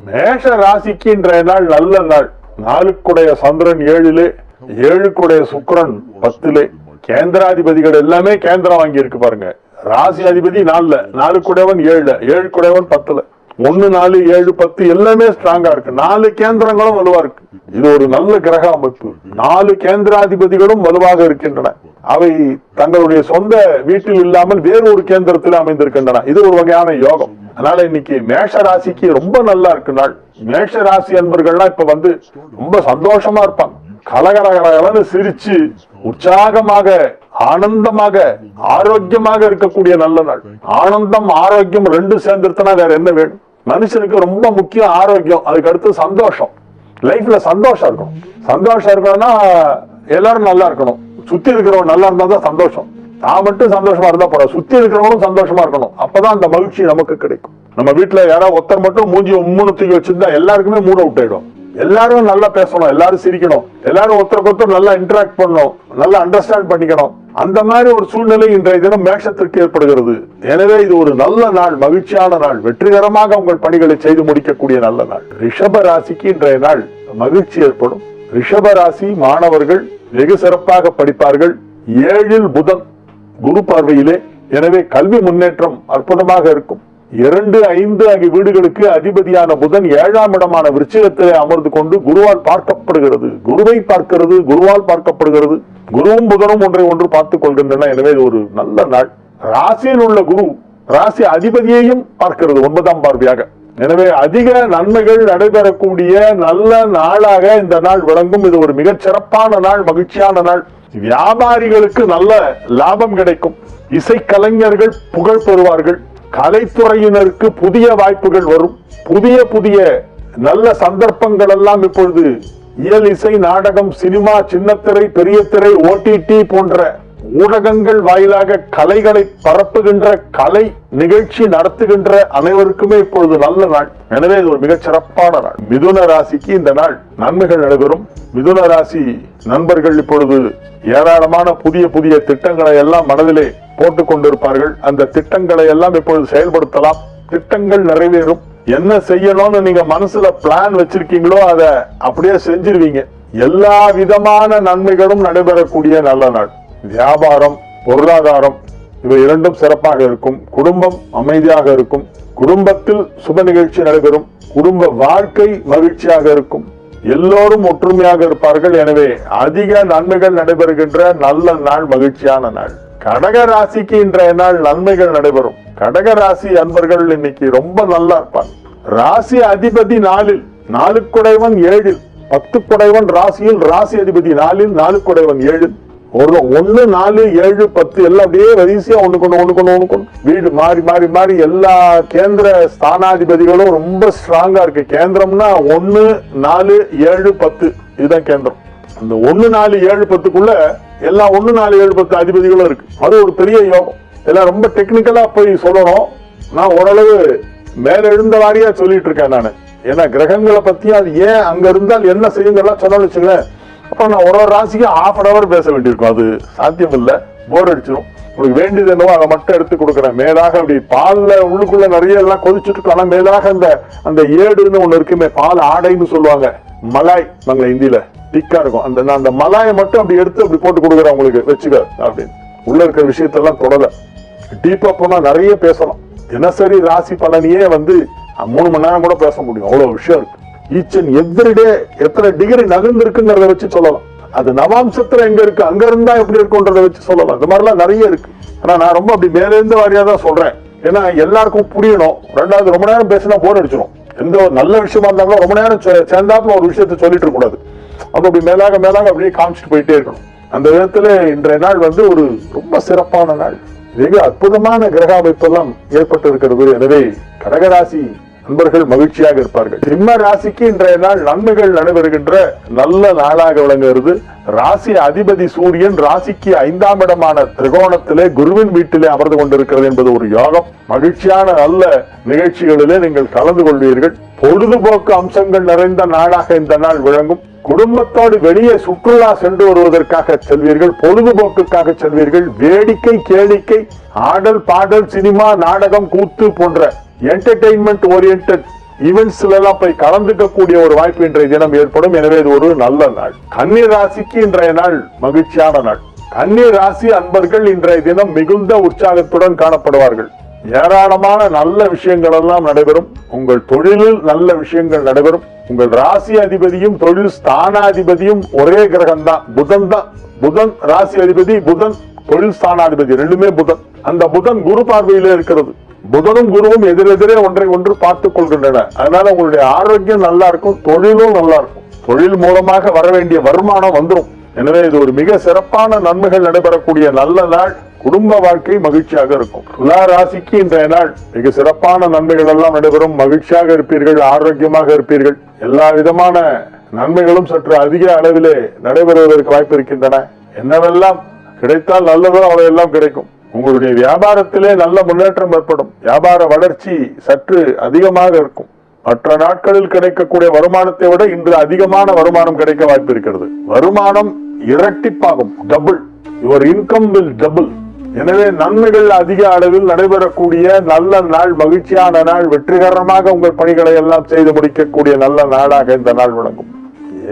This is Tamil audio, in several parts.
மேஷ ராசிக்கு இன்றைய நாள் நல்ல நாள். நாலுக்குடைய சந்திரன் ஏழிலே ஏழுக்குடைய சுக்கிரன் பத்திலே. கேந்திராதிபதிகள் எல்லாமே கேந்திரம் வாங்கி இருக்கு பாருங்க. ராசி அதிபதி நாலுல நாலு குடையவன் ஏழுல ஏழு குடையவன் பத்துல. ஒன்னு நாலு ஏழு பத்து எல்லாமே ஸ்ட்ராங்கா இருக்கு. நாலு கேந்திரங்களும் வலுவா இருக்கு. இது ஒரு நல்ல கிரக அமைப்பு. நாலு கேந்திராதிபதிகளும் வலுவாக இருக்கின்றன. அவை தங்களுடைய சொந்த வீட்டில் இல்லாமல் வேறு ஒரு கேந்திரத்தில் அமைந்திருக்கின்றன. இது ஒரு வகையான யோகம். அதனால இன்னைக்கு மேஷ ராசிக்கு ரொம்ப நல்லா இருக்கு நாள். மேஷ ராசி அன்பர்கள்லாம் இப்ப வந்து ரொம்ப சந்தோஷமா இருப்பாங்க. கலகரகரகலன்னு சிரிச்சு உற்சாகமாக ஆனந்தமாக ஆரோக்கியமாக இருக்கக்கூடிய நல்ல நாள். ஆனந்தம் ஆரோக்கியம் ரெண்டு சேர்ந்துருத்தனா வேற என்ன வேணும்? மனுஷனுக்கு ரொம்ப முக்கியம் ஆரோக்கியம் அதுக்கு அடுத்து சந்தோஷம். லைஃப்ல சந்தோஷம் இருக்கணும். சந்தோஷம் இருக்கணும்னா எல்லாரும் நல்லா இருக்கணும். சுத்தி இருக்கிறவங்க நல்லா இருந்தா தான் சந்தோஷம். நான் மட்டும் சந்தோஷமா இருந்தா போறோம் சுத்தி இருக்கிறவங்களும் சந்தோஷமா இருக்கணும். அப்பதான் அந்த மகிழ்ச்சி நமக்கு கிடைக்கும். நம்ம வீட்டுல யாராவது ஒருத்தர் மட்டும் மூஞ்சி மூணு தூக்கி வச்சிருந்தா எல்லாருக்குமே மூணு அவுட் ஆயிடும். எல்லாரும் நல்லா பேசணும் எல்லாரும் சிரிக்கணும். எல்லாரும் ஒருத்தருக்கு ஒருத்தர் நல்லா இன்டராக்ட் பண்ணணும் நல்லா அண்டர்ஸ்டாண்ட் பண்ணிக்கணும். அந்த மாதிரி ஒரு சூழ்நிலை இன்றைய தினம் மேஷத்திற்கு ஏற்படுகிறது. எனவே இது ஒரு நல்ல நாள் மகிழ்ச்சியான நாள் வெற்றிகரமாக உங்கள் பணிகளை செய்து முடிக்கக்கூடிய நல்ல நாள். ரிஷப ராசிக்கு இன்றைய நாள் மகிழ்ச்சி ஏற்படும். ரிஷப ராசி மாணவர்கள் வெகு சிறப்பாக படிப்பார்கள். ஏழில் புதன் குரு பார்வையிலே எனவே கல்வி முன்னேற்றம் அற்புதமாக இருக்கும். இரண்டு ஐந்து ஆகிய வீடுகளுக்கு அதிபதியான புதன் ஏழாம் இடமான விருச்சிகத்திலே அமர்ந்து கொண்டு குருவால் பார்க்கப்படுகிறது. குருவை பார்க்கிறது குருவால் பார்க்கப்படுகிறது. குருவும் புதனும் ஒன்றை ஒன்று பார்த்துக் கொள்கின்றன. எனவே இது ஒரு நல்ல நாள். ராசியில் உள்ள குரு ராசி அதிபதியையும் பார்க்கிறது ஒன்பதாம் பார்வையாக. எனவே அதிக நன்மைகள் நடைபெறக்கூடிய நல்ல நாளாக இந்த நாள் விளங்கும். இது ஒரு மிகச் சிறப்பான நாள் மகிழ்ச்சியான நாள். வியாபாரிகளுக்கு நல்ல லாபம் கிடைக்கும். இசைக்கலைஞர்கள் புகழ் பெறுவார்கள். கலைத்துறையினருக்கு புதிய வாய்ப்புகள் வரும். புதிய புதிய நல்ல சந்தர்ப்பங்கள் எல்லாம் இப்பொழுது இயல் இசை நாடகம் சினிமா சின்னத்திரை பெரிய திரை ஓடிடி போன்ற ஊடகங்கள் வாயிலாக கலைகளை பரப்புகின்ற கலை நிகழ்ச்சி நடத்துகின்ற அனைவருக்குமே இப்பொழுது நல்ல நாள். எனவே இது ஒரு மிகச் சிறப்பான நாள். மிதுன ராசிக்கு இந்த நாள் நன்மைகள் நடைபெறும். மிதுன ராசி நண்பர்கள் இப்பொழுது ஏராளமான புதிய புதிய திட்டங்களை எல்லாம் மனதிலே போட்டுக் கொண்டிருப்பார்கள். அந்த திட்டங்களை எல்லாம் இப்பொழுது செயல்படுத்தலாம். திட்டங்கள் நிறைவேறும். என்ன செய்யணும்னு நீங்க மனசுல பிளான் வச்சிருக்கீங்களோ அதை அப்படியே செஞ்சிருவீங்க. எல்லா விதமான நன்மைகளும் நடைபெறக்கூடிய நல்ல நாள். வியாபாரம் பொருளாதாரம் இவை இரண்டும் சிறப்பாக இருக்கும். குடும்பம் அமைதியாக இருக்கும். குடும்பத்தில் சுப நிகழ்ச்சி நடைபெறும். குடும்ப வாழ்க்கை மகிழ்ச்சியாக இருக்கும். எல்லோரும் ஒற்றுமையாக இருப்பார்கள். எனவே அதிக நன்மைகள் நடைபெறுகின்ற நல்ல நாள் மகிழ்ச்சியான நாள். கடக ராசிக்கு இன்றைய நாள் நன்மைகள் நடைபெறும். கடக ராசி அன்பர்கள் இன்னைக்கு ரொம்ப நல்லா இருப்பார் ராசி அதிபதி நாளில் நாலு குடைவன் ஏழில் பத்து குடைவன் ராசியில் ராசி அதிபதி நாளில் நாலு குடைவன் ஏழில் ஒரு ஒன்று நாலு ஏழு பத்து எல்லாம் அப்படியே வரிசையாக ஒன்று கொண்டு ஒன்று கொண்டு ஒன்று கொண்டு. வீடு மாறி மாறி மாறி எல்லா கேந்திர ஸ்தானாதிபதிகளும் ரொம்ப ஸ்ட்ராங்காக இருக்கு. கேந்திரம்னா ஒன்று நாலு ஏழு பத்து. இதுதான் கேந்திரம். அந்த ஒன்று நாலு ஏழு பத்துக்குள்ள எல்லா ஒன்று நாலு ஏழு பத்து அதிபதிகளும் இருக்கு. அது ஒரு பெரிய யோகம். எல்லாம் ரொம்ப டெக்னிக்கலாக போய் சொல்லணும். நான் ஓரளவு மேல எழுந்த வாரியா சொல்லிட்டு இருக்கேன் நான். ஏன்னா கிரகங்களை பத்தி அது ஏன் அங்க இருந்தால் என்ன செய்யுங்கெல்லாம் சொன்னாலும் வச்சுங்களேன் அப்போ நான் ஒரு ஒரு ராசிக்கு ஆஃப் அன் அவர் பேச வேண்டியிருக்கும். அது சாத்தியம் இல்லை போர் அடிச்சிடும் உங்களுக்கு வேண்டியது என்னவோ அதை மட்டும் எடுத்து கொடுக்குறேன். மேலாக அப்படி பாலில் உள்ளுக்குள்ள நிறைய எல்லாம் கொதிச்சுட்டு இருக்கும். ஆனால் மேலாக அந்த அந்த ஏடுன்னு ஒன்று இருக்குமே பால் ஆடைன்னு சொல்லுவாங்க. மலாய் நாங்கள் இந்தியில. திக்கா இருக்கும். அந்த நான் அந்த மலாயை மட்டும் அப்படி எடுத்து அப்படி போட்டு கொடுக்குறேன் உங்களுக்கு. வச்சுக்க அப்படின்னு. உள்ள இருக்கிற விஷயத்தெல்லாம் தொடல. டீப்பா போனா நிறைய பேசலாம். தினசரி ராசி பலனையே வந்து மூணு மணி நேரம் கூட பேச முடியும். அவ்வளோ விஷயம் இருக்கு. ஈச் அண்ட் எவ்ரிடே எத்தனை டிகிரி நகர்ந்து இருக்குங்கிறத வச்சு சொல்லலாம். அது நவாம்சத்துல எங்க இருக்கு? அங்க இருந்தா எப்படி இருக்குன்றத வச்சு சொல்லலாம். இந்த மாதிரிலாம் நிறைய இருக்கு. ஆனா நான் ரொம்ப அப்படி மேலேருந்து வாரியா தான் சொல்றேன். ஏன்னா எல்லாருக்கும் புரியணும். ரெண்டாவது ரொம்ப நேரம் பேசினா போர் அடிச்சிடும் எந்த ஒரு நல்ல விஷயமா இருந்தாலும் ரொம்ப நேரம் சே- சேர்ந்தாப்புல ஒரு விஷயத்த சொல்லிட்டு கூடாது அப்ப அப்படி மேலாக மேலாக அப்படியே காமிச்சிட்டு போயிட்டே இருக்கணும். அந்த விதத்துல இன்றைய நாள் வந்து ஒரு ரொம்ப சிறப்பான நாள். மிக அற்புதமான கிரக அமைப்பெல்லாம் ஏற்பட்டு இருக்கிறது எனவே கடகராசி நண்பர்கள் மகிழ்ச்சியாக இருப்பார்கள். சிம்ம ராசிக்கு இன்றைய நாள் நன்மைகள் நடைபெறுகின்ற நல்ல நாளாக விளங்குகிறது. ராசி அதிபதி சூரியன் ராசிக்கு ஐந்தாம் இடமான திரிகோணத்திலே குருவின் வீட்டிலே அமர்ந்து கொண்டிருக்கிறது என்பது ஒரு யோகம். மகிழ்ச்சியான நல்ல நிகழ்ச்சிகளிலே நீங்கள் கலந்து கொள்வீர்கள். பொழுதுபோக்கு அம்சங்கள் நிறைந்த நாளாக இந்த நாள் விளங்கும். குடும்பத்தோடு வெளியே சுற்றுலா சென்று வருவதற்காக செல்வீர்கள். பொழுதுபோக்குக்காக செல்வீர்கள். வேடிக்கை கேளிக்கை ஆடல் பாடல் சினிமா நாடகம் கூத்து போன்ற என்டர்டெயின்மெண்ட் ஓரியன்ட் ஈவெண்ட்ஸ்ல எல்லாம் போய் கலந்துக்க கூடிய ஒரு வாய்ப்பு இன்றைய தினம் ஏற்படும். எனவே இது ஒரு நல்ல நாள். கன்னி ராசிக்கு இன்றைய நாள் மகிழ்ச்சியான நாள். கன்னி ராசி அன்பர்கள் இன்றைய தினம் மிகுந்த உற்சாகத்துடன் காணப்படுவார்கள். ஏராளமான நல்ல விஷயங்கள் எல்லாம் நடைபெறும். உங்கள் தொழிலில் நல்ல விஷயங்கள் நடைபெறும். உங்கள் ராசி அதிபதியும் தொழில் ஸ்தானாதிபதியும் ஒரே கிரகம் தான். புதன் தான். புதன் ராசி அதிபதி புதன் தொழில் ஸ்தானாதிபதி ரெண்டுமே புதன். அந்த புதன் குரு பார்வையிலே இருக்கிறது. புதனும் குருவும் எதிரெதிரே ஒன்றை ஒன்று பார்த்துக் கொள்கின்றன. அதனால உங்களுடைய ஆரோக்கியம் நல்லா இருக்கும் தொழிலும் நல்லா இருக்கும் தொழில் மூலமாக வர வேண்டிய வருமானம் வந்துடும் எனவே இது ஒரு மிக சிறப்பான நன்மைகள் நடைபெறக்கூடிய நல்ல நாள். குடும்ப வாழ்க்கை மகிழ்ச்சியாக இருக்கும். துலா ராசிக்கு இந்த நாள். மிக சிறப்பான நன்மைகள் எல்லாம் நடைபெறும். மகிழ்ச்சியாக இருப்பீர்கள் ஆரோக்கியமாக இருப்பீர்கள். எல்லா விதமான நன்மைகளும் சற்று அதிக அளவிலே நடைபெறுவதற்கு வாய்ப்பு இருக்கின்றன. என்னவெல்லாம் கிடைத்தால் நல்லதோ அவையெல்லாம் கிடைக்கும். உங்களுடைய வியாபாரத்திலே நல்ல முன்னேற்றம் ஏற்படும். வியாபார வளர்ச்சி சற்று அதிகமாக இருக்கும். மற்ற நாட்களில் கிடைக்கக்கூடிய வருமானத்தை விட இன்று அதிகமான வருமானம் கிடைக்க வாய்ப்பு இருக்கிறது. வருமானம் இரட்டிப்பாகும். Double your income will double எனவே நன்மைகள் அதிக அளவில் நடைபெறக்கூடிய நல்ல நாள் மகிழ்ச்சியான நாள் வெற்றிகரமாக உங்கள் பணிகளை எல்லாம் செய்து முடிக்கக்கூடிய நல்ல நாளாக இந்த நாள் விளங்கும்.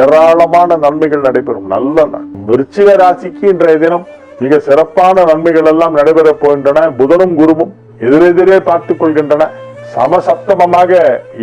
ஏராளமான நன்மைகள் நடைபெறும். நல்ல நாள். விருச்சிக ராசிக்கு இன்றைய தினம் மிக சிறப்பான நன்மைகள் எல்லாம் நடைபெறப் போகின்றன. புதனும் குருவும் எதிரெதிரே பார்த்துக் கொள்கின்றன. சமசப்தமமாக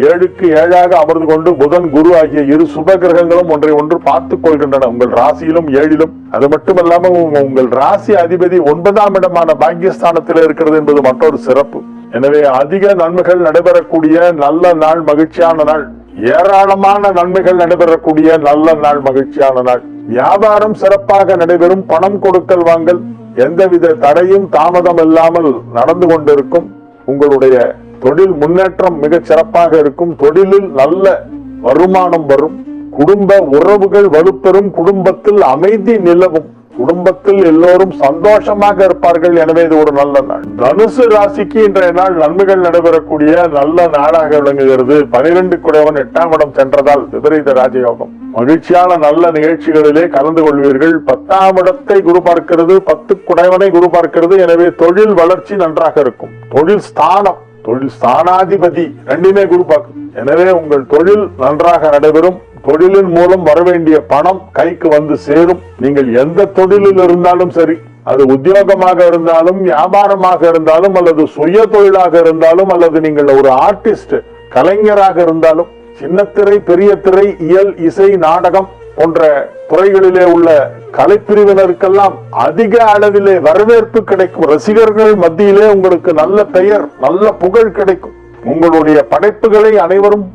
ஏழுக்கு ஏழாக அமர்ந்து கொண்டு புதன் குரு ஆகிய இரு சுப கிரகங்களும் ஒன்றை ஒன்று பார்த்துக் கொள்கின்றன. உங்கள் ராசியிலும் ஏழிலும். அது மட்டுமல்லாம உங்கள் ராசி அதிபதி ஒன்பதாம் இடமான பாக்கியஸ்தானத்தில் இருக்கிறது என்பது மற்றொரு சிறப்பு. எனவே அதிக நன்மைகள் நடைபெறக்கூடிய நல்ல நாள் மகிழ்ச்சியான நாள். ஏராளமான நன்மைகள் நடைபெறக்கூடிய நல்ல நாள் மகிழ்ச்சியான நாள். வியாபாரம் சிறப்பாக நடைபெறும் பணம் கொடுக்கல் வாங்கல் எந்தவித தடையும் தாமதம் இல்லாமல் நடந்து கொண்டிருக்கும். உங்களுடைய தொழில் முன்னேற்றம் மிக சிறப்பாக இருக்கும். தொழிலில் நல்ல வருமானம் வரும். குடும்ப உறவுகள் வலுப்பெறும். குடும்பத்தில் அமைதி நிலவும். குடும்பத்தில் எல்லோரும் சந்தோஷமாக இருப்பார்கள். எனவே இது ஒரு நல்ல நாள். தனுசு ராசிக்கு இன்றைய நாள் நன்மைகள் நடைபெறக்கூடிய நல்ல நாளாக விளங்குகிறது. பனிரெண்டு குடையவன் எட்டாம் இடம் சென்றதால் விபரீத ராஜயோகம். மகிழ்ச்சியான நல்ல நிகழ்ச்சிகளிலே கலந்து கொள்வீர்கள். பத்தாம் இடத்தை குரு பார்க்கிறது. பத்து குடைவனை குரு பார்க்கிறது. எனவே தொழில் வளர்ச்சி நன்றாக இருக்கும். தொழில் ஸ்தானம் தொழில் ஸ்தானாதிபதி ரெண்டுமே குரு பார்க்கும். எனவே உங்கள் தொழில் நன்றாக நடைபெறும். தொழிலின் மூலம் வரவேண்டிய பணம் கைக்கு வந்து சேரும். நீங்கள் எந்த தொழிலில் இருந்தாலும் சரி அது உத்தியோகமாக இருந்தாலும் வியாபாரமாக இருந்தாலும் அல்லது சுய தொழிலாக இருந்தாலும் அல்லது நீங்கள் ஒரு ஆர்டிஸ்ட் கலைஞராக இருந்தாலும் சின்னத்திரை பெரிய திரை இயல் இசை நாடகம் போன்ற துறைகளிலே உள்ள கலைப்பிரிவினருக்கெல்லாம் அதிக அளவிலே வரவேற்பு கிடைக்கும். ரசிகர்கள் மத்தியிலே உங்களுக்கு நல்ல பெயர் நல்ல புகழ் கிடைக்கும். உங்களுடைய படைப்புகளை அனைவரும்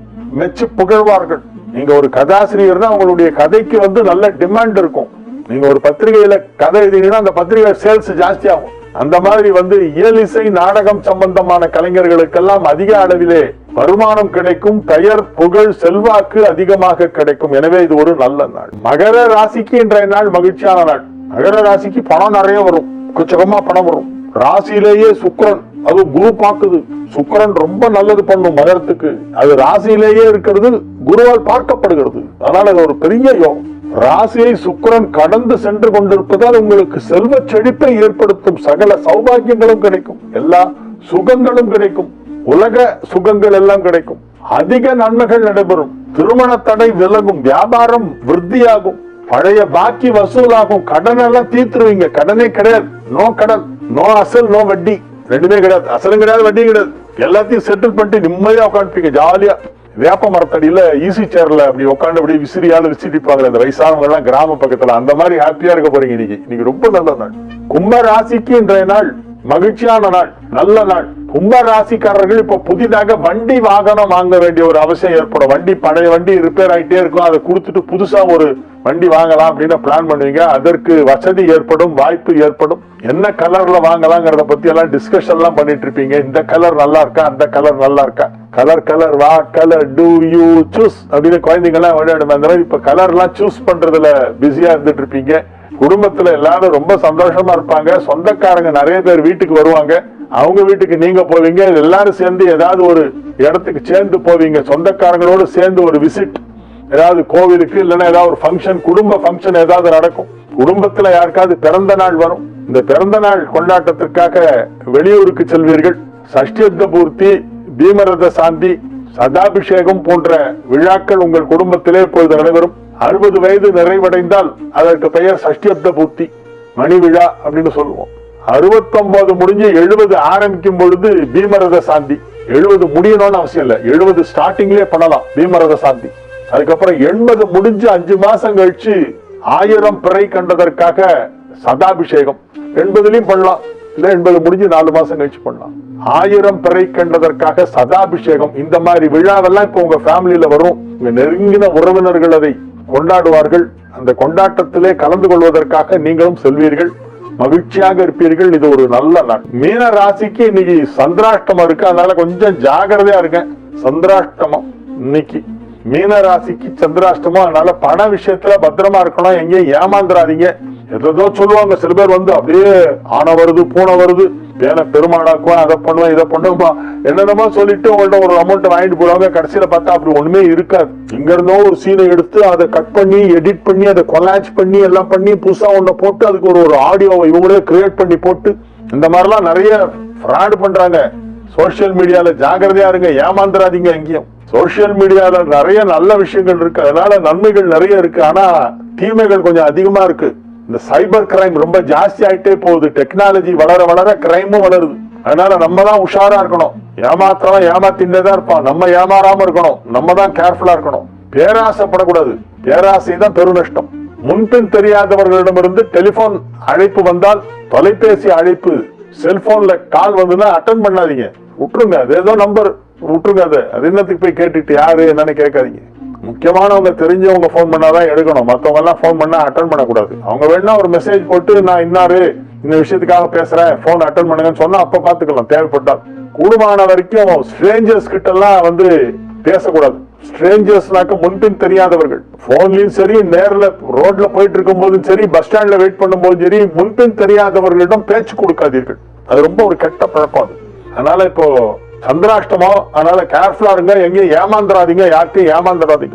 மெச்சு புகழ்வார்கள். நீங்க ஒரு கதாசிரியர் தான் உங்களுடைய கதைக்கு வந்து நல்ல டிமாண்ட் இருக்கும். நீங்க ஒரு பத்திரிகையில கதை எழுதினீங்கன்னா அந்த பத்திரிகை சேல்ஸ் ஜாஸ்தி ஆகும் அந்த மாதிரி வந்து இயல் இசை நாடகம் சம்பந்தமான கலைஞர்களுக்கெல்லாம் அதிக அளவிலே வருமானம் கிடைக்கும் பெயர் புகழ் செல்வாக்கு அதிகமாக கிடைக்கும். எனவே இது ஒரு நல்ல நாள். மகர ராசிக்கு இன்றைய நாள் மகிழ்ச்சியான நாள். மகர ராசிக்கு பணம் நிறைய வரும். குச்சகமா பணம் வரும். ராசியிலேயே சுக்கரன். அது குரு பாக்குது சுக்கரன் ரொம்ப நல்லது பண்ணும் மகரத்துக்கு. அது ராசியிலேயே இருக்கிறது குருவால் பார்க்கப்படுகிறது. அதனால அது ஒரு பெரிய யோகம். ராசியை சுக்கிரன் கடந்து சென்று கொண்டிருப்பதால் உங்களுக்கு செல்வ செழிப்பை ஏற்படுத்தும் சகல சௌபாகியங்களும் கிடைக்கும். எல்லா சுகங்களும் கிடைக்கும். உலக சுகங்கள் எல்லாம் கிடைக்கும். அதிக நன்மைகள் நடைபெறும். திருமண தடை விலகும். வியாபாரம் விருத்தியாகும். பழைய பாக்கி வசூலாகும். கடன் எல்லாம் தீர்த்துருவீங்க. கடனே கிடையாது. நோ கடன் நோ அசல் நோ வட்டி. ரெண்டுமே கிடையாது. அசலும் கிடையாது வட்டியும் கிடையாது. எல்லாத்தையும் செட்டில் பண்ணிட்டு நிம்மதியா உட்காந்துப்பீங்க ஜாலியா. வேப்ப மரத்தடியில ஈசி சேர்ல அப்படி உட்காந்து அப்படியே விசிறியால விசிறிப்பாங்க அந்த வயசானவங்க எல்லாம் கிராம பக்கத்துல. அந்த மாதிரி ஹாப்பியா இருக்க போறீங்க இன்னைக்கு. இன்னைக்கு ரொம்ப நல்ல நாள். கும்ப ராசிக்கு இன்றைய நாள். மகிழ்ச்சியான நாள் நல்ல நாள். கும்ப ராசிக்காரர்கள் இப்ப புதிதாக வண்டி வாகனம் வாங்க வேண்டிய ஒரு அவசியம் ஏற்படும். வண்டி பழைய வண்டி ரிப்பேர் ஆகிட்டே இருக்கும். அதை கொடுத்துட்டு புதுசா ஒரு வண்டி வாங்கலாம் அப்படின்னு பிளான் பண்ணுவீங்க. அதற்கு வசதி ஏற்படும் வாய்ப்பு ஏற்படும். என்ன கலர்ல வாங்கலாங்கிறத பத்தி எல்லாம் டிஸ்கஷன் எல்லாம் பண்ணிட்டு இருப்பீங்க. இந்த கலர் நல்லா இருக்கா? அந்த கலர் நல்லா இருக்கா? Colour colour what colour do you choose அப்படின்னு குழந்தைங்க எல்லாம் விளையாடுமே. அந்த மாதிரி இப்ப கலர் எல்லாம் சூஸ் பண்றதுல பிஸியா இருந்துட்டு இருப்பீங்க. குடும்பத்துல எல்லாரும் ரொம்ப சந்தோஷமா இருப்பாங்க. சொந்தக்காரங்க நிறைய பேர் வீட்டுக்கு வருவாங்க. அவங்க வீட்டுக்கு நீங்க போவீங்க. எல்லாரும் சேர்ந்து ஏதாவது ஒரு இடத்துக்கு சேர்ந்து போவீங்க. சொந்தக்காரங்களோடு சேர்ந்து ஒரு விசிட் ஏதாவது கோவிலுக்கு இல்லைன்னா ஏதாவது ஒரு ஃபங்க்ஷன் குடும்ப ஃபங்க்ஷன் ஏதாவது நடக்கும். குடும்பத்துல யாருக்காவது பிறந்த நாள் வரும். இந்த பிறந்த நாள் கொண்டாட்டத்திற்காக வெளியூருக்கு செல்வீர்கள். சஷ்டியத்த பூர்த்தி பீமரத சாந்தி சதாபிஷேகம் போன்ற விழாக்கள் உங்கள் குடும்பத்திலே இப்பொழுது நடைபெறும். அறுபது வயது நிறைவடைந்தால் அதற்கு பெயர் சஷ்டியப்த பூர்த்தி மணி விழா அப்படின்னு சொல்லுவோம். அறுபத்தொன்பது முடிஞ்சு எழுபது ஆரம்பிக்கும் பொழுது பீமரத சாந்தி. எழுபது முடியணும்னு அவசியம் இல்ல. எழுபது ஸ்டார்டிங்லேயே பண்ணலாம் பீமரத சாந்தி. அதுக்கப்புறம் எண்பது முடிஞ்சு அஞ்சு மாசம் கழிச்சு ஆயிரம் பிறை கண்டதற்காக சதாபிஷேகம். எண்பதுலயும் பண்ணலாம். இல்ல எண்பது முடிஞ்சு நாலு மாசம் கழிச்சு பண்ணலாம். ஆயிரம் பிறை கண்டதற்காக சதாபிஷேகம். இந்த மாதிரி விழாவெல்லாம் இப்ப உங்க ஃபேமிலியில வரும். உங்க நெருங்கின உறவினர்கள் அதை கொண்டாடுவார்கள். அந்த கொண்டாட்டத்திலே கலந்து கொள்வதற்காக நீங்களும் செல்வீர்கள். மகிழ்ச்சியாக இருப்பீர்கள். இது ஒரு நல்ல நாள். மீன ராசிக்கு இன்னைக்கு சந்திராஷ்டமம் இருக்கு. அதனால கொஞ்சம் ஜாகிரதையா இருங்க. சந்திராஷ்டமம் இன்னைக்கு. மீன ராசிக்கு சந்திராஷ்டமம். அதனால பண விஷயத்துல பத்திரமா இருக்கணும். எங்கேயும் ஏமாந்துடாதீங்க எதோ சொல்லுவாங்க சில பேர் வந்து அப்படியே ஆனை வருது பூனை வருது. பேனை பெருமாடாக்குவேன் அதை பண்ணுவேன் இதை பண்ணுவேன் என்னென்னமோ சொல்லிட்டு உங்கள்ட்ட ஒரு அமௌண்ட் வாங்கிட்டு போறாங்க. கடைசியில பார்த்தா அப்படி ஒண்ணுமே இருக்காது. இங்க இருந்தோ ஒரு சீனை எடுத்து அதை கட் பண்ணி எடிட் பண்ணி அதை கொலாச் பண்ணி எல்லாம் பண்ணி புதுசா ஒண்ணு போட்டு அதுக்கு ஒரு ஒரு ஆடியோவை இவங்களே கிரியேட் பண்ணி போட்டு இந்த மாதிரிலாம் நிறைய ஃப்ராட் பண்றாங்க. சோசியல் மீடியால ஜாகிரதையா இருங்க ஏமாந்துடாதீங்க எங்கேயும். சோசியல் மீடியால நிறைய நல்ல விஷயங்கள் இருக்கு. அதனால நன்மைகள் நிறைய இருக்கு. ஆனா தீமைகள் கொஞ்சம் அதிகமா இருக்கு. இந்த சைபர் கிரைம் ரொம்ப ஜாஸ்தி ஆயிட்டே போகுது. டெக்னாலஜி வளர வளர கிரைமும் வளருது. அதனால நம்ம தான் உஷாரா இருக்கணும். ஏமாத்துறவன் ஏமாத்தின்னே தான் இருப்பான். நம்ம ஏமாறாம இருக்கணும். நம்ம தான் கேர்ஃபுல்லா இருக்கணும். பேராசைப்படக்கூடாது. பேராசை தான் பெருநஷ்டம் முன்பின் தெரியாதவர்களிடமிருந்து டெலிபோன் அழைப்பு வந்தால் தொலைபேசி அழைப்பு. செல்போன்ல கால் வந்ததுன்னா அட்டன் பண்ணாதீங்க. விட்டுருங்க. அது ஏதோ நம்பர் விட்டுருங்க அது. அது என்னத்துக்கு போய் கேட்டுட்டு யாரு என்னன்னு கேட்காதீங்க. முக்கியமானவங்க தெரிஞ்சவங்க ஃபோன் பண்ணாதான் எடுக்கணும். மற்றவங்க எல்லாம் ஃபோன் பண்ணா அட்டன் பண்ணக்கூடாது. அவங்க வேணா ஒரு மெசேஜ் போட்டு நான் இன்னாரு இந்த விஷயத்துக்காக பேசுறேன் ஃபோன் அட்டன் பண்ணுங்கன்னு சொன்னா அப்ப பாத்துக்கலாம். தேவைப்பட்டால். கூடுமான வரைக்கும் ஸ்ட்ரேஞ்சர்ஸ் கிட்ட எல்லாம் வந்து பேசக்கூடாது. ஸ்ட்ரேஞ்சர்ஸ்னாக்க முன்பின் தெரியாதவர்கள். போன்லயும் சரி நேர்ல ரோட்ல போயிட்டு இருக்கும் போதும் சரி பஸ் ஸ்டாண்ட்ல வெயிட் பண்ணும் போதும் சரி முன்பின் தெரியாதவர்களிடம் பேச்சு கொடுக்காதீர்கள். அது ரொம்ப ஒரு கெட்ட பழக்கம் அது. அதனால இப்போ சந்திராஷ்டமோ அதனால கேர்ஃபுல்லா இருங்க எங்கேயும் ஏமாந்துடாதீங்க யார்கிட்டயும் ஏமாந்துடாதீங்க